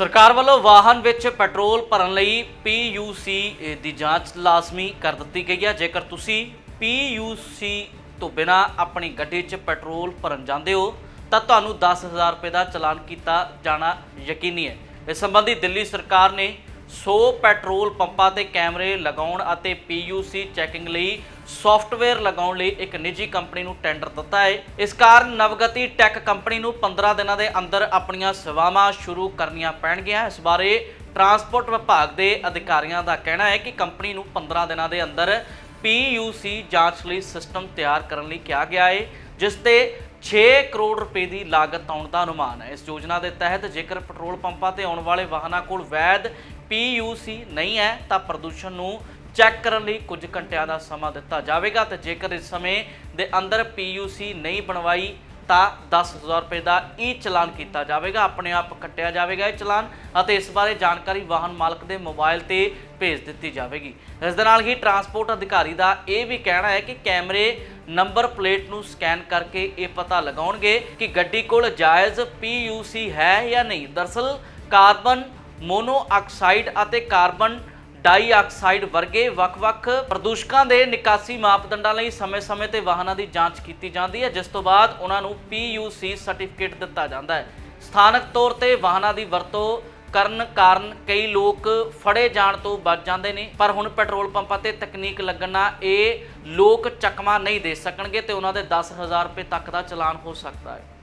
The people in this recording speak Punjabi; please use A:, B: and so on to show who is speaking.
A: ਸਰਕਾਰ ਵੱਲੋਂ ਵਾਹਨ ਵਿੱਚ ਪੈਟਰੋਲ ਭਰਨ ਲਈ PUC ਦੀ ਜਾਂਚ ਲਾਜ਼ਮੀ ਕਰ ਦਿੱਤੀ ਗਈ ਹੈ। ਜੇਕਰ ਤੁਸੀਂ PUC ਤੋਂ ਬਿਨਾ ਆਪਣੀ ਗੱਡੀ 'ਚ ਪੈਟਰੋਲ ਭਰਨ ਜਾਂਦੇ ਹੋ, ਤਾਂ ਤੁਹਾਨੂੰ 10000 ਰੁਪਏ ਦਾ ਚਲਾਨ ਕੀਤਾ ਜਾਣਾ ਯਕੀਨੀ ਹੈ। ਇਸ ਸੰਬੰਧੀ ਦਿੱਲੀ ਸਰਕਾਰ ਨੇ 100 ਪੈਟਰੋਲ ਪੰਪਾਂ ਤੇ ਕੈਮਰੇ ਲਗਾਉਣ ਅਤੇ PUC ਚੈਕਿੰਗ ਲਈ ਸੌਫਟਵੇਅਰ ਲਗਾਉਣ ਲਈ ਇੱਕ ਨਿੱਜੀ ਕੰਪਨੀ ਨੂੰ ਟੈਂਡਰ ਦਿੱਤਾ ਹੈ। ਇਸ ਕਾਰਨ ਨਵਗਤੀ ਟੈਕ ਕੰਪਨੀ ਨੂੰ 15 ਦਿਨਾਂ ਦੇ ਅੰਦਰ ਆਪਣੀਆਂ ਸੇਵਾਵਾਂ ਸ਼ੁਰੂ ਕਰਨੀਆਂ ਪੈਣਗੀਆਂ। ਇਸ ਬਾਰੇ ਟਰਾਂਸਪੋਰਟ ਵਿਭਾਗ ਦੇ ਅਧਿਕਾਰੀਆਂ ਦਾ ਕਹਿਣਾ ਹੈ ਕਿ ਕੰਪਨੀ ਨੂੰ 15 ਦਿਨਾਂ ਦੇ ਅੰਦਰ PUC ਜਾਂਚ ਲਈ ਸਿਸਟਮ ਤਿਆਰ ਕਰਨ ਲਈ ਕਿਹਾ ਗਿਆ ਹੈ, ਜਿਸ ਤੇ 6 ਕਰੋੜ ਰੁਪਏ ਦੀ ਲਾਗਤ ਆਉਣ ਦਾ ਅਨੁਮਾਨ ਹੈ। ਇਸ ਯੋਜਨਾ ਦੇ ਤਹਿਤ ਜੇਕਰ ਪੈਟਰੋਲ ਪੰਪਾਂ ਤੇ ਆਉਣ ਵਾਲੇ ਵਾਹਨਾਂ ਕੋਲ ਵੈਧ PUC ਨਹੀਂ ਹੈ, ਤਾਂ ਪ੍ਰਦੂਸ਼ਣ ਨੂੰ ਚੈੱਕ ਕਰਨ ਲਈ ਕੁਝ ਘੰਟਿਆਂ ਦਾ ਸਮਾਂ ਦਿੱਤਾ ਜਾਵੇਗਾ ਤੇ ਜੇਕਰ ਇਸ ਸਮੇਂ ਦੇ ਅੰਦਰ PUC ਨਹੀਂ ਬਣਵਾਈ ਤਾਂ 10000 ਰੁਪਏ ਦਾ ਈ ਚਲਾਨ ਕੀਤਾ ਜਾਵੇਗਾ, ਆਪਣੇ ਆਪ ਕੱਟਿਆ ਜਾਵੇਗਾ ਇਹ ਚਲਾਨ ਅਤੇ ਇਸ ਬਾਰੇ ਜਾਣਕਾਰੀ ਵਾਹਨ ਮਾਲਕ ਦੇ ਮੋਬਾਈਲ ਤੇ ਭੇਜ ਦਿੱਤੀ ਜਾਵੇਗੀ। ਇਸ ਦੇ ਨਾਲ ਹੀ ਟਰਾਂਸਪੋਰਟ ਅਧਿਕਾਰੀ ਦਾ ਇਹ ਵੀ ਕਹਿਣਾ ਹੈ ਕਿ ਕੈਮਰੇ ਨੰਬਰ ਪਲੇਟ ਨੂੰ ਸਕੈਨ ਕਰਕੇ ਇਹ ਪਤਾ ਲਗਾਉਣਗੇ ਕਿ ਗੱਡੀ ਕੋਲ ਜਾਇਜ਼ PUC ਹੈ ਜਾਂ ਨਹੀਂ। ਦਰਸਲ ਕਾਰਬਨ ਮੋਨੋਆਕਸਾਈਡ ਅਤੇ ਕਾਰਬਨ ਡਾਈਆਕਸਾਈਡ ਵਰਗੇ ਵੱਖ-ਵੱਖ ਪ੍ਰਦੂਸ਼ਕਾਂ ਦੇ ਨਿਕਾਸੀ ਮਾਪਦੰਡਾਂ ਲਈ ਸਮੇਂ-ਸਮੇਂ ਤੇ ਵਾਹਨਾਂ ਦੀ ਜਾਂਚ ਕੀਤੀ ਜਾਂਦੀ ਹੈ, ਜਿਸ ਤੋਂ ਬਾਅਦ ਉਹਨਾਂ ਨੂੰ PUC ਸਰਟੀਫਿਕੇਟ ਦਿੱਤਾ ਜਾਂਦਾ ਹੈ। ਸਥਾਨਕ ਤੌਰ ਤੇ ਵਾਹਨਾਂ ਦੀ ਵਰਤੋਂ ਕਰਨ ਕਾਰਨ ਕਈ ਲੋਕ ਫੜੇ ਜਾਣ ਤੋਂ ਬਚ ਜਾਂਦੇ ਨੇ, ਪਰ ਹੁਣ ਪੈਟਰੋਲ ਪੰਪਾਂ ਤੇ ਤਕਨੀਕ ਲੱਗਣ ਨਾਲ ਇਹ ਲੋਕ ਚਕਮਾ ਨਹੀਂ ਦੇ ਸਕਣਗੇ ਤੇ ਉਹਨਾਂ ਦੇ 10000 ਰੁਪਏ ਤੱਕ ਦਾ ਚਲਾਨ ਹੋ ਸਕਦਾ ਹੈ।